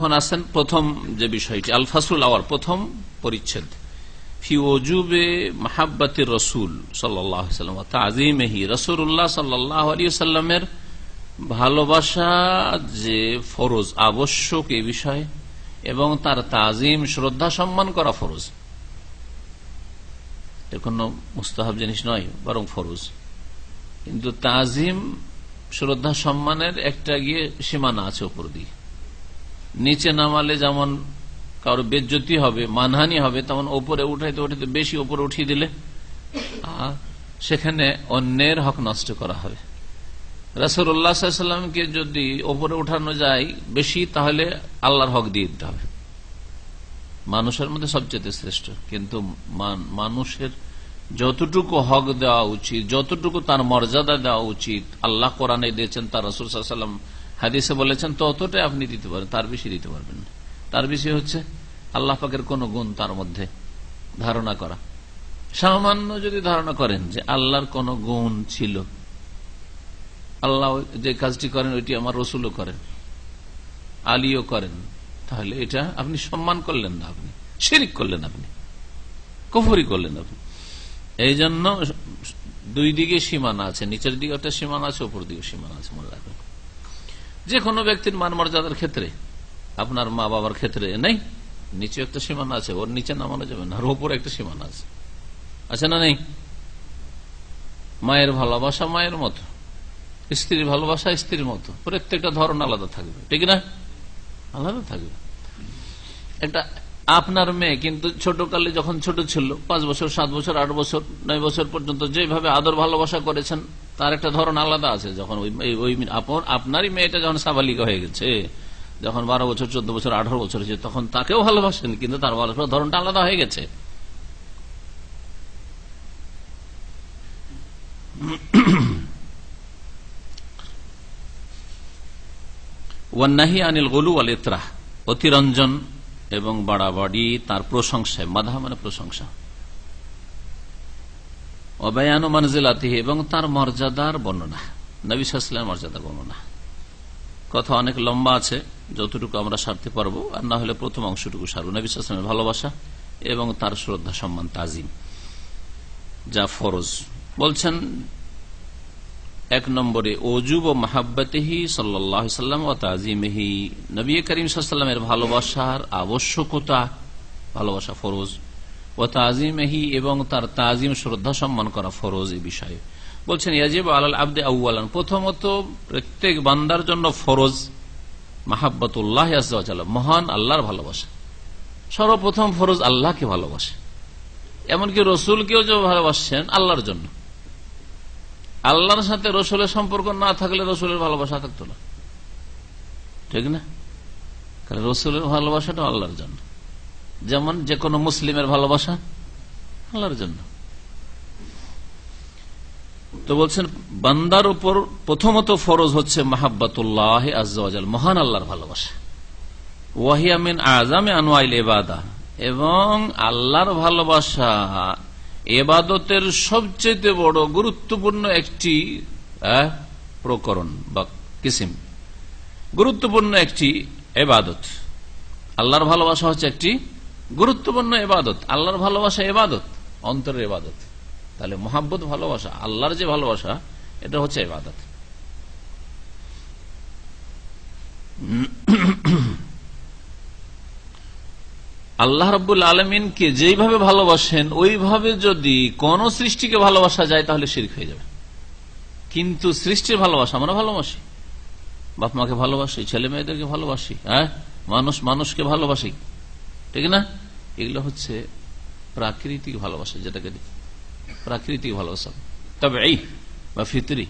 এখন আসেন প্রথম যে বিষয়টি আল ফাসুল আওয়ার প্রথম পরিচ্ছেদ। এবং তার তাজিম শ্রদ্ধা সম্মান করা ফরজ। কোনো মুস্তাহাব জিনিস নয়, বরং ফরজ। কিন্তু তাজিম শ্রদ্ধা সম্মানের একটা গিয়ে সীমানা আছে উপর দিয়ে নিচে নামালে যেমন কারও বেজ্জতি হবে, মানহানি হবে, তেমন ওপরে উঠাইতে উঠাইতে বেশি ওপরে উঠিয়ে দিলে সেখানে অন্যের হক নষ্ট করা হবে। রাসুল্লাহামকে যদি ওপরে উঠানো যায় বেশি, তাহলে আল্লাহর হক দিয়ে দিতে হবে। মানুষের মধ্যে সবচেয়ে শ্রেষ্ঠ, কিন্তু মানুষের যতটুকু হক দেওয়া উচিত, যতটুকু তার মর্যাদা দেওয়া উচিত, আল্লাহ কোরআনে দিয়েছেন, তার রসুল সাল্লাম হাদিসে বলেছেন ততটাই আপনি দিতে পারেন, তার বেশি দিতে পারবেন না। তার বেশি হচ্ছে আল্লাহ পাকের কোন গুণ তার মধ্যে ধারণা করা। সামান্য যদি ধারণা করেন যে আল্লাহর কোন গুণ ছিল, আল্লাহ যে কাজটি করেন, ওইটি আমার রসুলও করেন, আলীও করেন, তাহলে এটা আপনি সম্মান করলেন না আপনি, শিরিক করলেন আপনি, কফরি করলেন আপনি। এই জন্য দুই দিকে সীমানা আছে, নিচের দিকে একটা সীমানা আছে, উপর দিকে সীমানা আছে, মনে রাখবেন। যে কোনো ব্যক্তির মান মর্যাদার ক্ষেত্রে, আপনার মা বাবার ক্ষেত্রে নেই, নিচে একটা সীমানা আছে, ওর নিচে নামানো যাবে না, আর ওপরে একটা সীমানা আছে। আছে না নেই? মায়ের ভালোবাসা মায়ের মতো, স্ত্রীর ভালোবাসা স্ত্রীর মতো, প্রত্যেকটা ধরন আলাদা থাকবে, ঠিক না? আলাদা থাকবে। একটা আপনার মেয়ে কিন্তু ছোটকালে যখন ছোট ছিল, পাঁচ বছর, সাত বছর, আট বছর, নয় বছর পর্যন্ত যেভাবে আদর ভালোবাসা করেছেন, তার একটা ধরন আলাদা আছে। যখন আপনারই মেয়েটা যখন সাবালিকা হয়ে গেছে, যখন বারো বছর, চোদ্দ বছর, আঠারো বছর হয়েছে, তখন তাকেও ভালোবাসেন, কিন্তু তার ভালোবাসার ধরনটা আলাদা হয়ে গেছে। অতিরঞ্জন এবং বাড়াবাড়ি, তার প্রশংসায় মাধা মানে প্রশংসা। অবয়ান মানজিলাতি এবং তার মর্যাদার বর্ণনা। নবী সাল্লামের মর্যাদার বর্ণনা। কথা অনেক লম্বা আছে, যতটুকু আমরা সারতে পারব, আর না হলে প্রথম অংশটুকু সারবো। নবী সাল্লামের ভালোবাসা এবং তার শ্রদ্ধা, সম্মান, তাজিম, যা ফরজ। বলছেন এক নম্বরে অজুব ও মাহাব্বাতেহি সাল্লাম ও তাজিমেহি। নবী করিম সাল্লামের ভালোবাসার আবশ্যকতা, ভালোবাসা ফরজ। ও তাজিমেহি এবং তার তাজিম শ্রদ্ধা সম্মান করা ফরজ এই বিষয়ে। বলছেন, ইয়াজিব আল আব্দে আউ্লান প্রথমত, প্রত্যেক বান্দার জন্য ফরজ মাহাব্বতুল্লাহ মহান আল্লাহর ভালোবাসা। সর্বপ্রথম ফরজ আল্লাহকে ভালোবাসে। এমনকি রসুলকেও যে ভালোবাসছেন আল্লাহর জন্য। আল্লাহর সাথে রসুলের সম্পর্ক না থাকলে রসুলের ভালোবাসা থাকতো না। ঠিক না? রসুলের ভালোবাসাটা আল্লাহর জন্য। যেমন যে কোনো মুসলিমের ভালোবাসা আল্লাহর জন্য। তো বলছেন, বান্দার উপর প্রথমত ফরজ হচ্ছে মাহাব্বাতুল্লাহ আজাল মহান আল্লাহর ভালোবাসা। ওয়াহিয়ামিন আজামে আনোয়াইল এবাদা এবং আল্লাহর ভালোবাসা এবাদতের সবচেয়ে বড় গুরুত্বপূর্ণ একটি প্রকরণ বা কিসিম। গুরুত্বপূর্ণ একটি এবাদত। আল্লাহর ভালোবাসা হচ্ছে একটি গুরুত্বপূর্ণ এবাদত। আল্লাহর ভালোবাসা এবাদত, অন্তরের এবাদত। তাহলে মোহাব্বত, ভালোবাসা, আল্লাহর যে ভালোবাসা, এটা হচ্ছে এবাদত। আল্লাহ রব্বুল আলমিনকে যেইভাবে ভালোবাসেন, ওইভাবে যদি কোন সৃষ্টিকে ভালোবাসা যায়, তাহলে শির্ক হয়ে যাবে। কিন্তু সৃষ্টির ভালোবাসা, আমরা ভালোবাসি। বাপ মাকে ভালোবাসি, ছেলে মেয়েদেরকে ভালোবাসি হ্যাঁ? মানুষ, মানুষকে ভালোবাসি। ঠিক না? এগুলো হচ্ছে প্রাকৃতিক ভালোবাসা, যেটাকে প্রাকৃতিক ভালোবাসা। তবে এই বা ফিতরি।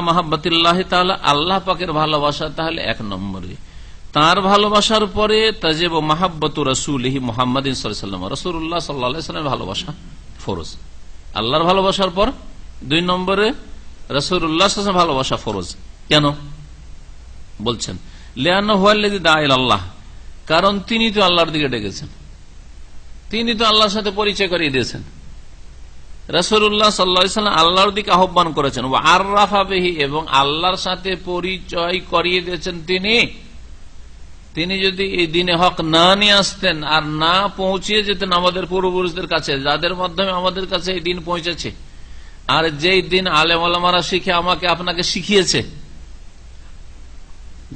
মাহাবাতিল্লাহ তাহলে আল্লাহ পাকের ভালোবাসা তাহলে এক নম্বরে। তার ভালোবাসার পরে তাজেব মাহাব্বত রসুল মোহাম্মদ সাল্লাম রসুল্লাহ সাল্লামের ভালোবাসা ফরজ। আল্লাহর ভালোবাসার পর দুই নম্বরে রসুল্লাহ ভালোবাসা ফরজ। কেন? বলছেন আল্লাহ কারণ তিনি তো আল্লাহর দিকে ডেকেছেন। তিনি তো আল্লাহর সাথে পরিচয় করিয়ে দিয়েছেন। রসুল্লাহ সাল্লাম আল্লাহর দিকে আহ্বান করেছেন। ও আর রাফা বেহি এবং আল্লাহর সাথে পরিচয় করিয়ে দিয়েছেন তিনি। তিনি যদি এই দিনে হক না নিয়ে আসতেন আর না পৌঁছিয়ে যেতেন আমাদের পূর্বপুরুষদের কাছে, যাদের মাধ্যমে আমাদের কাছে এই দিন পৌঁছেছে, আর যেই দিন আলেমারা শিখে আমাকে, আপনাকে শিখিয়েছে,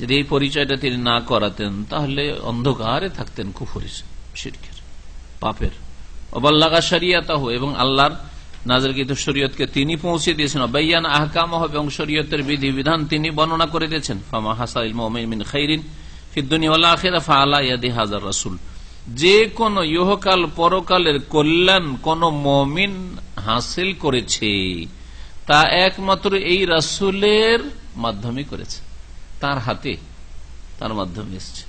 যদি এই পরিচয়টা তিনি না করাতেন, তাহলে অন্ধকারে থাকতেন কুফুরি শিরকের, পাপের। অবাল্লাগা শরিয়াতাহ, এবং আল্লাহর নাজরকৃত শরীয়তকে তিনি পৌঁছে দিয়েছেন। অবাইয়ান আহকাম এবং শরীয়তের বিধি বিধান তিনি বর্ণনা করে দিয়েছেন। ফামা হাসাইল মোমিন হাজার যে কোন ইহকাল পরকালের কল্যাণ কোন মমিন হাসিল করেছে, তা একমাত্র এই রাসুলের মাধ্যমে করেছে। তার হাতে তার মাধ্যমে এসছে।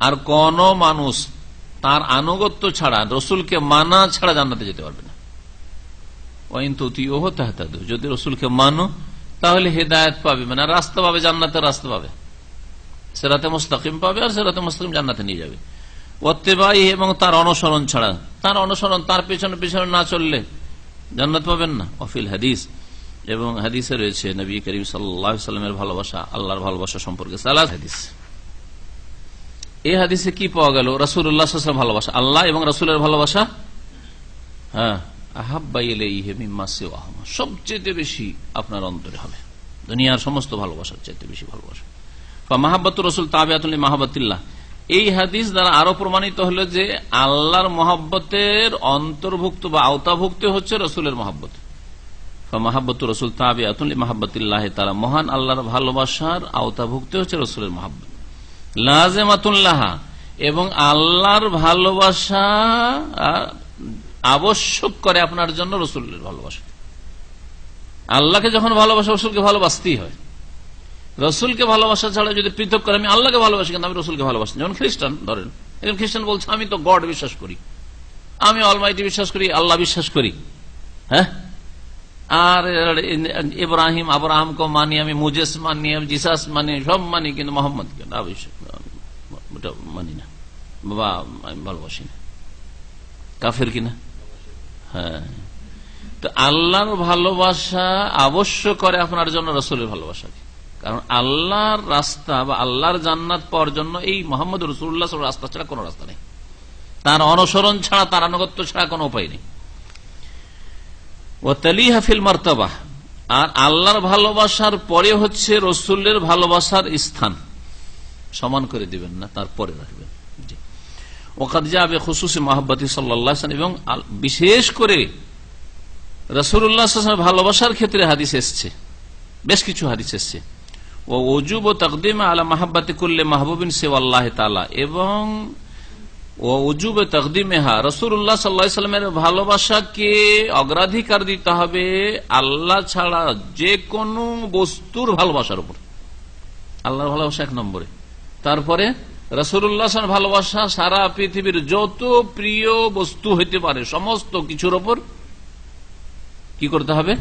আর কোন মানুষ তার আনুগত্য ছাড়া রসুলকে মানা ছাড়া জান্নাতে যেতে পারবে না। ওয়াইন তাহতাদু। যদি রসুলকে মানো তাহলে হেদায়ত পাবে। মানে রাস্তা পাবে, জান্নাতের রাস্তা পাবে। সেরাতে মুস্তাকিম পাবে আর সেরাতে মুস্তাকিম জান্নাতে নিয়ে যাবে। ওত্তেবাই এবং তার অনুসরণ ছাড়া। তার অনুসরণ, তার পেছনে পেছনে না চললে জান্নাত পাবেন না। অফিল হাদিস। এবং হাদিসে রয়েছে, নবী করিম সাল্লামের ভালোবাসা, আল্লাহর ভালোবাসা সম্পর্কে সালাদ হাদিস। এই হাদিসে কি পাওয়া গেল? রাসুল্লাহ ভালোবাসা। আল্লাহ এবং রাসুলের ভালোবাসা? হ্যাঁ। সবচেয়ে বেশি আপনার অন্তরে হবে। দুনিয়ার সমস্ত ভালোবাসার চাইতে বেশি ভালোবাসা। রসুল এই হাদিস দ্বারা আরও প্রমাণিত হলো যে আল্লাহর মহাব্বতের অন্তর্ভুক্ত বা আওতাভুক্ত হচ্ছে রসুলের মহাব্বত। মাহাব্বত রসুল তাবিয়াতুল মাহাবাতিল্লাহ তারা মহান আল্লাহর ভালোবাসার আওতাভুক্ত হচ্ছে রসুলের মহাব্বত। লাজেমাতুল্লাহ এবং আল্লাহর ভালোবাসা আবশ্যক করে আপনার জন্য রসুলের ভালোবাসা। আল্লাহকে যখন ভালোবাসা, রসুলকে ভালোবাসতেই হয়। রসুলকে ভালোবাসা ছাড়া যদি পৃথক করে, আমি আল্লাহকে ভালোবাসি, কিন্তু আমি রসুলকে ভালোবাসি যেমন খ্রিস্টান, ধরেন। একজন খ্রিস্টান বলছে, আমি তো গড বিশ্বাস করি। আমি অলমাইটি বিশ্বাস করি, আল্লাহ বিশ্বাস করি। হ্যাঁ? আর ইব্রাহিম, আবরাহামকে মানি আমি, মুজেস মানি আমি, জিসাস মানি, সব মানি, কিন্তু মোহাম্মদকে না মানি না। বাবা, আমি ভালোবাসি না। কাফের কিনা হ্যাঁ। তো আল্লাহর ভালোবাসা অবশ্য করে আপনার জন্য রসুলের ভালোবাসাকে। কারণ আল্লাহর রাস্তা বা আল্লাহর জান্নাত পাওয়ার জন্য এই মোহাম্মদ রসুল্লাহ রাস্তা ছাড়া কোনো রাস্তা নেই। তার অনুসরণ ছাড়া, তার আনুগত্য ছাড়া কোনো উপায় নেই। ও তালি হাফিল মার্তাবা। আর আল্লাহর ভালোবাসার পরে হচ্ছে রসুলের ভালোবাসার স্থান। সমান করে দিবেন না, তারপরে রাখবেন। ওকাদ যাবে খুশুসি মাহবাতি সাল্লাহ এবং বিশেষ করে রসুল্লাহ ভালোবাসার ক্ষেত্রে হাদিস এসছে। বেশ কিছু হাদিস এসছে। ও অজুব ও তকদিমা আলা মাহাব্বাতি করলে মাহবুবিন সে আল্লাহ তালা এবং ও উজুব তকদিমেহা রসুল্লাহ সাল্লামের ভালোবাসাকে অগ্রাধিকার দিতে হবে আল্লাহ ছাড়া যে কোনো বস্তুর ভালোবাসার উপর। আল্লাহর ভালোবাসা এক নম্বরে। তারপরে রসুল্লাহ ভালোবাসা সারা পৃথিবীর যত প্রিয় বস্তু হইতে পারে, সমস্ত কিছুর ওপর কি করতে হবে?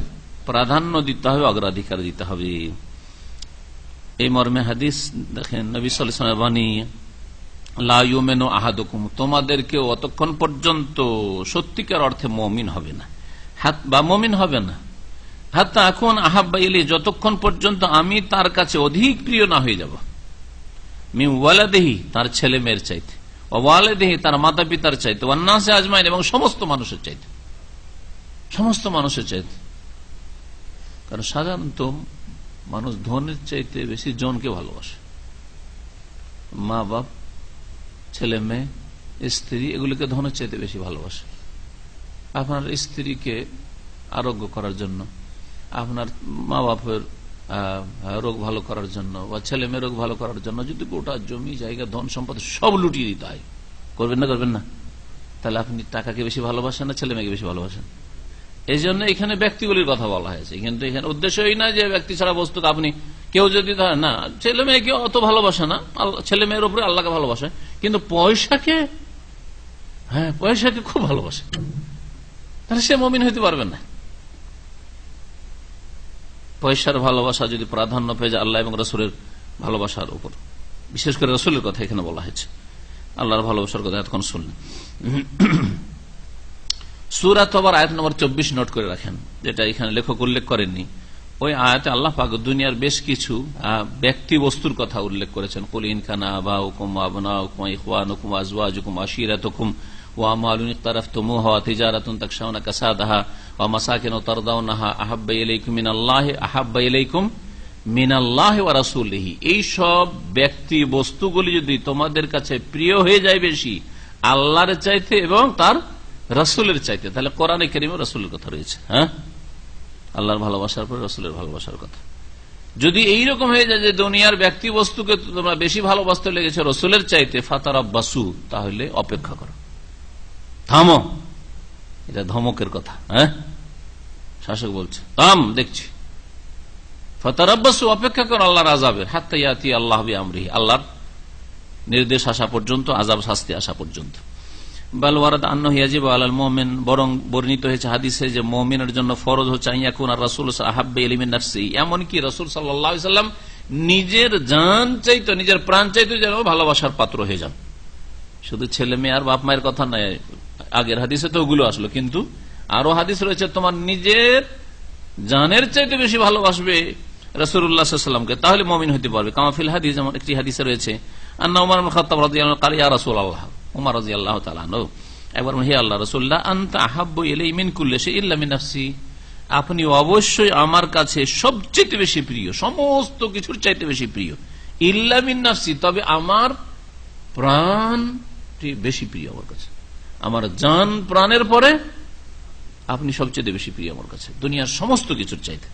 প্রাধান্য দিতে হবে, অগ্রাধিকার দিতে হবে। এই মর্মে হাদিস দেখেন, নবী লাইমেনো আহাদকুম তোমাদেরকে অতক্ষণ পর্যন্ত সত্যিকার অর্থে মমিন হবে না। হাত, বা মমিন হবে না। হাত এখন আহাব্বা ইলি যতক্ষণ পর্যন্ত আমি তার কাছে অধিক প্রিয় না হয়ে যাব। মি তার ছেলে মেয়ের চাইতে। ওয়ালেদেহি, তার মাতা পিতার চাইতে ওয়ান্নাসে আজমাইন, এবং সমস্ত মানুষের চাইতে। সমস্ত মানুষের চাইতে। কারণ সাধারণত মানুষ ধনের চাইতে বেশি জনকে ভালোবাসে। মা বাপ ছেলে মেয়ে, স্ত্রী, এগুলিকে ধনের চাইতে বেশি ভালোবাসে। আপনার স্ত্রীকে আরোগ্য করার জন্য আপনার মা বাপের রোগ ভালো করার জন্য বা ছেলে মেয়ে রোগ ভালো করার জন্য যদি গোটা জমি, জায়গা, ধন সম্পদ সব লুটিয়ে দিতে হয়, করবেন না করবেন না? তাহলে আপনি টাকাকে বেশি ভালোবাসেন না ছেলে মেয়েকে বেশি ভালোবাসেন? এই জন্য এখানে ব্যক্তিগুলির কথা বলা হয়েছে। কিন্তু এখানে উদ্দেশ্যই না যে ব্যক্তি ছাড়া বস্তুকে আপনি কেউ যদি না, ছেলে মেয়েকে অত ভালোবাসে না ছেলে মেয়ের উপরে আল্লাহকে ভালোবাসে, কিন্তু পয়সাকে হ্যাঁ পয়সাকে খুব ভালোবাসে। তাহলে সে মমিন হইতে পারবেন না। পয়সার ভালোবাসা যদি প্রাধান্য পেয়ে যায় আল্লাহ এবং রসুলের ভালোবাসার উপর। বিশেষ করে রসুলের কথা এখানে বলা হয়েছে। আল্লাহর ভালোবাসার কথা এতক্ষণ শুনলেন। সুরাত আয়াত নম্বর চব্বিশ নোট করে রাখেন, যেটা এখানে লেখক উল্লেখ করেননি। ওই আয়াতে আল্লাহ পাক দুনিয়ার বেশ কিছু ব্যক্তি বস্তুর কথা উল্লেখ করেছেন। কুলিন খানা বা হুকুম আবনা হুকুম ইখওয়ান হুকুম আজওয়াজ হুকুম আশিরাত হুকুম وأموال اقترفتموها وتجارة تخشون كسادها ومساكن ترضونها أحب إليكم من الله أحب إليكم من الله ورسوله এই সব ব্যক্তি বস্তুগুলি যদি তোমাদের কাছে প্রিয় হয়ে যায় বেশি আল্লাহর চাইতে এবং তার রসুলের চাইতে তাহলে কোরআনে কেরিমে রসুলের কথা রয়েছে হ্যাঁ আল্লাহর ভালোবাসার পরে রসুলের ভালোবাসার কথা যদি এইরকম হয়ে যায় যে দুনিয়ার ব্যক্তি বস্তুকে তোমরা বেশি ভালোবাসতে লেগেছে রসুলের চাইতে ফাতার আব্বাসু তাহলে অপেক্ষা করো থামো। এটা ধমকের কথা হ্যাঁ? শাসক বলছে, থাম, দেখছি। ফাতার আব্বাসু অপেক্ষা করো আল্লাহর আজাবের হাত্তা ইয়াতি আল্লাহ আমরিহি আল্লাহর নির্দেশ আসা পর্যন্ত আজাব শাস্তি আসা পর্যন্ত। বরং বর্ণিত যে জন্য ফরজ হচ্ছে এমনকি সাল্লাম নিজের জান চাইতো, নিজের প্রাণ চাইতো যেন ভালোবাসার পাত্র হয়ে যান। শুধু ছেলে মেয়ে আর বাপ মায়ের কথা নয় আগের হাদিসে তো ওগুলো আসলো, কিন্তু আরও হাদিস রয়েছে, তোমার নিজের জানের চাইতে বেশি ভালোবাসবে রসুল্লাহামকে তাহলে মমিন হতে পারবে। কামাফিল হাদিস যেমন একটি হাদিসে রয়েছে আন্তা ইমিন ইল্লামিনাফসি আপনি অবশ্যই আমার কাছে সবচেয়ে বেশি প্রিয়, সমস্ত কিছুর চাইতে বেশি প্রিয় ইল্লামিন নাফসি, তবে আমার প্রাণটি বেশি প্রিয় আমার কাছে। আমার জান প্রাণের পরে আপনি সবচেয়ে বেশি প্রিয় আমার কাছে। দুনিয়ার সমস্ত কিছুর চাইতে।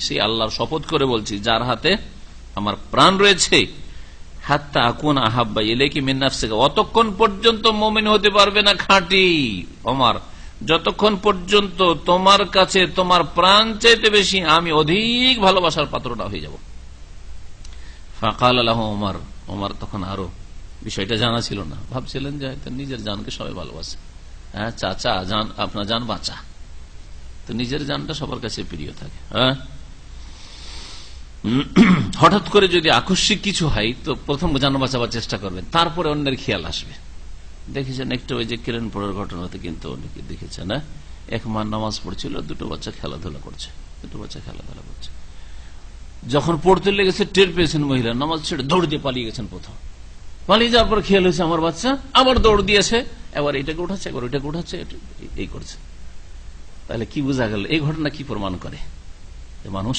সেই আল্লাহর শপথ করে বলছি, যার হাতে আমার প্রাণ রয়েছে, হাত্তা আকুন আহাব্বা এলেকি মিন্নাফসিকা অতক্ষণ পর্যন্ত মমিন হতে পারবে না খাঁটি আমার যতক্ষণ পর্যন্ত তোমার কাছে তোমার প্রাণ চাইতে বেশি আমি অধিক ভালোবাসার পাত্রটা হয়ে যাব। ফাঁকাল আল্লাহ ওমার। ওমার তখন আরও বিষয়টা জানা ছিল না। ভাবছিলেন যে হয়তো নিজের জানকে সবাই ভালোবাসে। হ্যাঁ চাচা, জান, আপনার জান বাঁচা। তো নিজের জানটা সবার কাছে প্রিয় থাকে। হ্যাঁ? হঠাৎ করে যদি আকস্মিক কিছু হয়, তো প্রথম জান বাঁচাবার চেষ্টা করবেন। তারপরে অন্যের খেয়াল আসবে। দেখেছেন একটা ওই যে কিরণ পড়ার ঘটনাতে কিন্তু অনেকে দেখেছেন হ্যাঁ? এক মা নামাজ পড়ছিল, দুটো বাচ্চা খেলাধুলা করছে। দুটো বাচ্চা খেলাধুলা করছে। যখন পড়তে লেগেছে, টের পেয়েছেন মহিলা, নামাজ ছেড়ে দৌড় দিয়ে পালিয়ে গেছেন প্রথম। পালিয়ে যাওয়ার পর খেয়াল হয়েছে আমার বাচ্চা আবার দৌড় দিয়েছে, এবার এটাকে উঠাচ্ছে, এবার ওইটাকে উঠাচ্ছে এই করছে। তাহলে কি বোঝা গেল, এই ঘটনা কি প্রমাণ করে? মানুষ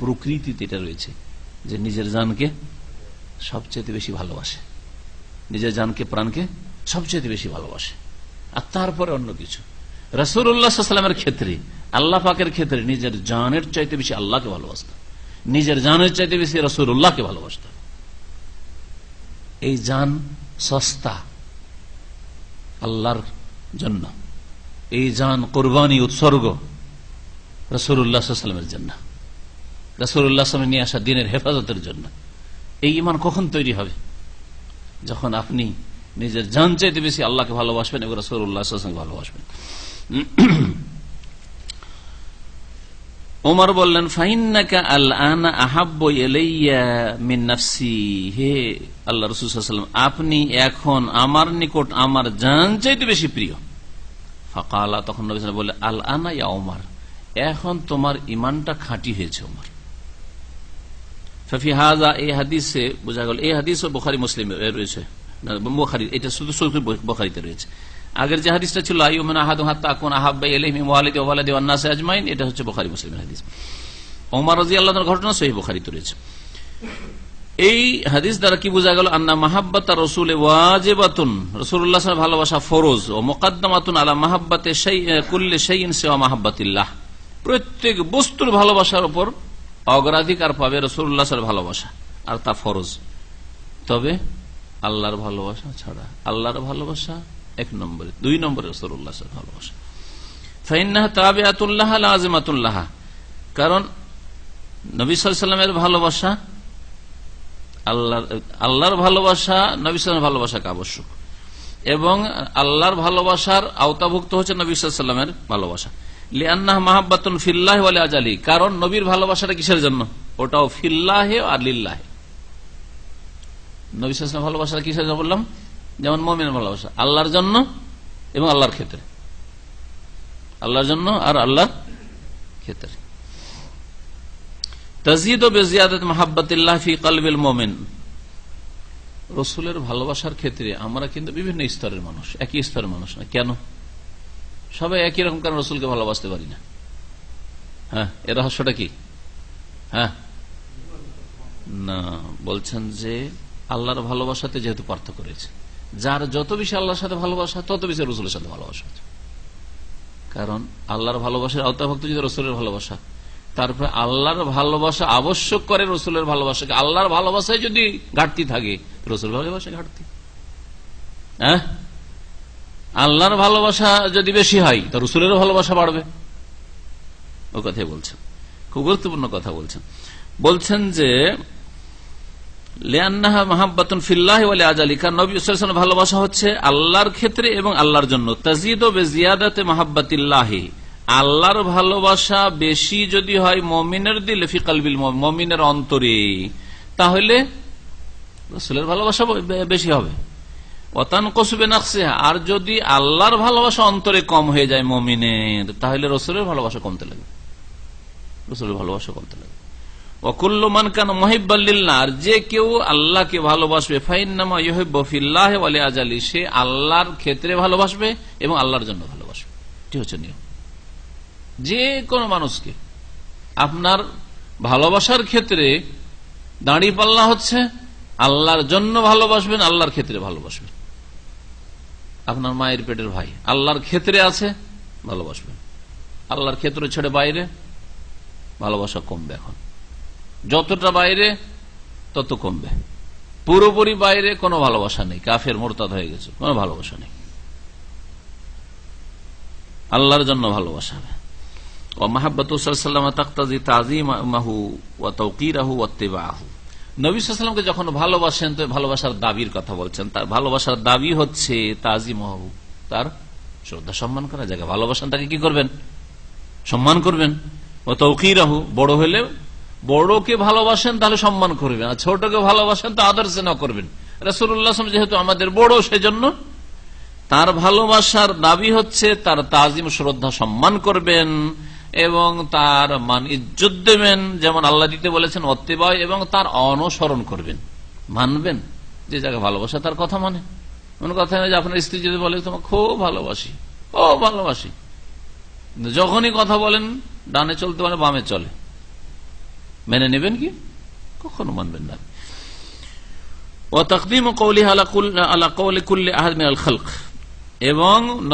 প্রকৃতিতে এটা রয়েছে, যে নিজের জানকে সবচেয়ে বেশি ভালোবাসে। নিজের জানকে, প্রাণকে সবচেয়ে বেশি ভালোবাসে। আর তারপরে অন্য কিছু। রসুল্লাহামের ক্ষেত্রে, আল্লাহ পাকের ক্ষেত্রে নিজের জানের চাইতে বেশি আল্লাহকে ভালোবাসত। নিজের জানের চাইতে বেশি রসুল্লাহকে ভালোবাসত। এই জান সস্তা আল্লাহর জন্য। এই জান কোরবানি, উৎসর্গ রসুল্লাহামের জন্য। রসুল্লাহামে নিয়ে আসা দিনের হেফাজতের জন্য। এই ইমান কখন তৈরি হবে? যখন আপনি নিজের জান চাইতে বেশি আল্লাহকে ভালোবাসবেন এবং রসুল্লাহামকে ভালোবাসবেন। ওমর বললেন, ফাইন্নাকা আল আনা আহাব্ব এলাইয়া মিন নাফসি। হে আল্লাহ রসুলাম আপনি এখন আমার নিকট আমার জান চাইতে বেশি প্রিয়। ফাঁকা তখন নবী বলে আল আনা ইয়া ওমর এখন তোমার ইমানটা খাঁটি হয়েছে ওমর ফফি হাজা এই হাদিসে বোঝা গেল, এই হাদিস বোখারি, মুসলিম রয়েছে। বোখারি, এটা শুধু বোখারিতে রয়েছে। আগের যে হাদিসটা ছিল আজমাইন এটা হচ্ছে বোখারি মুসলিমের হাদিস। ওমর ঘটনা সহি এই হাদিস দ্বারা কি বোঝা গেল? আন্না মাহাব্বাতা রসুল ওয়াজেবাতুন। রসুল্লাহ ভালোবাসা ও মোকাদ্দমাতুন আলা মাহাব্বাতে কুল্লে সেইন সেওয়া মাহাব্বাতিল্লাহ। প্রত্যেক বস্তুর ভালোবাসার উপর অগ্রাধিকার পাবে রসুল্লাহ ভালোবাসা, আর তা ফরজ। তবে আল্লাহর ভালোবাসা ছাড়া, আল্লাহর ভালোবাসা এক নম্বরে, দুই নম্বরে ভালোবাসা কারণ নবী ভালোবাসা আল্লাহ আল্লাহর ভালোবাসা নবী ভালোবাসাকে আবশ্যক। এবং আল্লাহর ভালোবাসার আওতাভুক্ত হচ্ছে নবী ভালোবাসা। লিয়ান্নাহ মাহাব্বাতুন ফিল্লাহ ওয়ালে আজালি। কারণ নবীর ভালোবাসাটা কিসের জন্য? ওটাও ফিল্লাহে আর লিল্লাহে। নবী সাল্লাম ভালোবাসাটা কিসের জন্য বললাম? যেমন মমিনের ভালোবাসা আল্লাহর জন্য এবং আল্লাহর ক্ষেত্রে। আল্লাহর জন্য আর আল্লাহ ক্ষেত্রে। তাজিদ ও বেজিয়াদত মাহাব্বাতিল্লাহ ফি কালবিল মোমেন। রসুলের ভালোবাসার ক্ষেত্রে আমরা কিন্তু বিভিন্ন স্তরের মানুষ, একই স্তরের মানুষ না। কেন? সবাই একই রকম, কারণ রসুলকে ভালোবাসতে পারি না। হ্যাঁ এর রহস্যটা কি? হ্যাঁ? না, বলছেন যে আল্লাহর ভালোবাসাতে যেহেতু পার্থক্য রয়েছে। যার যত বেশি আল্লাহর সাথে ভালোবাসা, তত বেশি রসুলের সাথে ভালোবাসা কারণ আল্লাহর ভালোবাসার আওতাভক্ত যদি রসুলের ভালোবাসা, তারপরে আল্লাহর ভালোবাসা আবশ্যক করে রসুলের ভালোবাসাকে। আল্লাহর ভালোবাসায় যদি ঘাটতি থাকে রসুল ভালোবাসা ঘাটতি। হ্যাঁ? আল্লাহর ভালোবাসা যদি বেশি হয়, তো রসুলেরও ভালোবাসা বাড়বে। ও কথাই বলছেন। খুব গুরুত্বপূর্ণ কথা বলছেন। বলছেন যে ভালোবাসা হচ্ছে আল্লাহর ক্ষেত্রে এবং আল্লাহর জন্য। তাজিদ ও বেজিয়াদাতে মাহাব্বাতিল্লাহি। আল্লাহর ভালোবাসা বেশি যদি হয় মমিনের দিলে ফিকালবিল মমিনের অন্তরে। তাহলে রসুলের ভালোবাসা বেশি হবে। অতান কসবে নাকসে আর যদি আল্লাহর ভালোবাসা অন্তরে কম হয়ে যায় মমিনের, তাহলে রসুলের ভালোবাসা কমতে লাগবে। রসুলের ভালোবাসা কমতে লাগবে। অকুল্লমান কেন মহিবাল্লিল্লা আর যে কেউ আল্লাহকে ভালোবাসবে ফাইনামা ইহিল্লাহ আজালি সে আল্লাহর ক্ষেত্রে ভালোবাসবে এবং আল্লাহর জন্য ভালোবাসবে। এটি হচ্ছে নিয়ম। যে কোনো মানুষকে আপনার ভালোবাসার ক্ষেত্রে দাঁড়িয়ে পাল্লা হচ্ছে, আল্লাহর জন্য ভালোবাসবেন, আল্লাহর ক্ষেত্রে ভালোবাসবেন। আপনার মায়ের পেটের ভাই আল্লাহর ক্ষেত্রে আছে, ভালোবাসবেন। আল্লাহর ক্ষেত্র ছেড়ে বাইরে, ভালোবাসা কমবে এখন। যতটা বাইরে, তত কমবে। পুরোপুরি বাইরে কোনো ভালোবাসা নেই। কাফের মোরতাদ হয়ে গেছে, কোনো ভালোবাসা নেই। আল্লাহর জন্য ভালোবাসা ও যখন ভালোবাসেন, তো ভালোবাসার দাবির কথা বলছেন। তার ভালোবাসার দাবি হচ্ছে তার শ্রদ্ধা সম্মান করা জায়গা। ভালোবাসেন, তাকে কি করবেন? সম্মান করবেন। ও তৌকিরাহু বড় হলে বড়কে ভালোবাসেন, তাহলে সম্মান করবেন। আর ছোটকে ভালোবাসেন, তো আদর্শ না করবেন। রসুল্লাহ যেহেতু আমাদের বড়, সেজন্য তার ভালোবাসার দাবি হচ্ছে তার তাজিম, শ্রদ্ধা, সম্মান করবেন এবং তার মান ইজ্জত দেবেন। যেমন আল্লাহ দিতে বলেছেন, অত্তেবায়, এবং তার অনুসরণ করবেন। মানবেন? যে জায়গায় ভালোবাসা, তার কথা মানে। মনে কথা যে আপনার স্ত্রী যদি বলে তোমার খুব ভালোবাসি ও ভালোবাসি। যখনই কথা বলেন, ডানে চলতে মানে বামে চলে। মেনে নেবেন কি কখনো মানবেন না ও এবং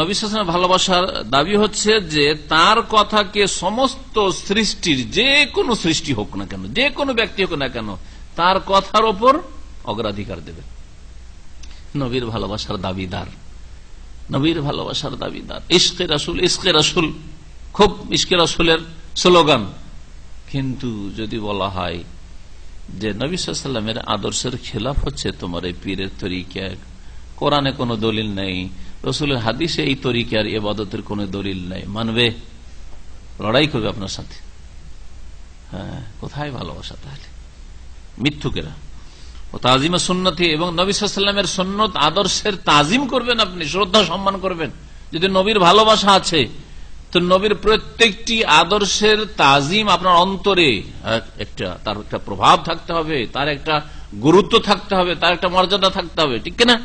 ভালোবাসার দাবি হচ্ছে যে তার কথাকে সমস্ত সৃষ্টির যে কোনো সৃষ্টি হোক না কেন, যে কোনো ব্যক্তি হোক না কেন, তার কথার ওপর অগ্রাধিকার দেবে। নবীর ভালোবাসার দাবিদার। নবীর ভালোবাসার দাবিদার। ইস্কে রাসুল ইস্কে রাসুল। খুব ইস্কে রাসুলের স্লোগান। কিন্তু যদি বলা হয় যে নবী সাল্লামের আদর্শের খেলাফ হচ্ছে তোমার এই পীরের তরিকা, কোরআনে কোনো দলিল নেই, রসুলের হাদিসে এই তরিকার এবাদতের কোন দলিল নেই, মানবে? লড়াই করবে আপনার সাথে। হ্যাঁ কোথায় ভালোবাসা তাহলে? মিথ্যুকেরা। ও তাজিমা সুন্নতি এবং নবী সাল্লামের সন্ন্যত আদর্শের তাজিম করবেন আপনি, শ্রদ্ধা সম্মান করবেন। যদি নবীর ভালোবাসা আছে তো নবীর প্রত্যেকটি আদর্শের তাজিম আপনার অন্তরে একটা, তার একটা প্রভাব থাকতে হবে, তার একটা গুরুত্ব থাকতে হবে, তার একটা মর্যাদা থাকতে হবে, ঠিক না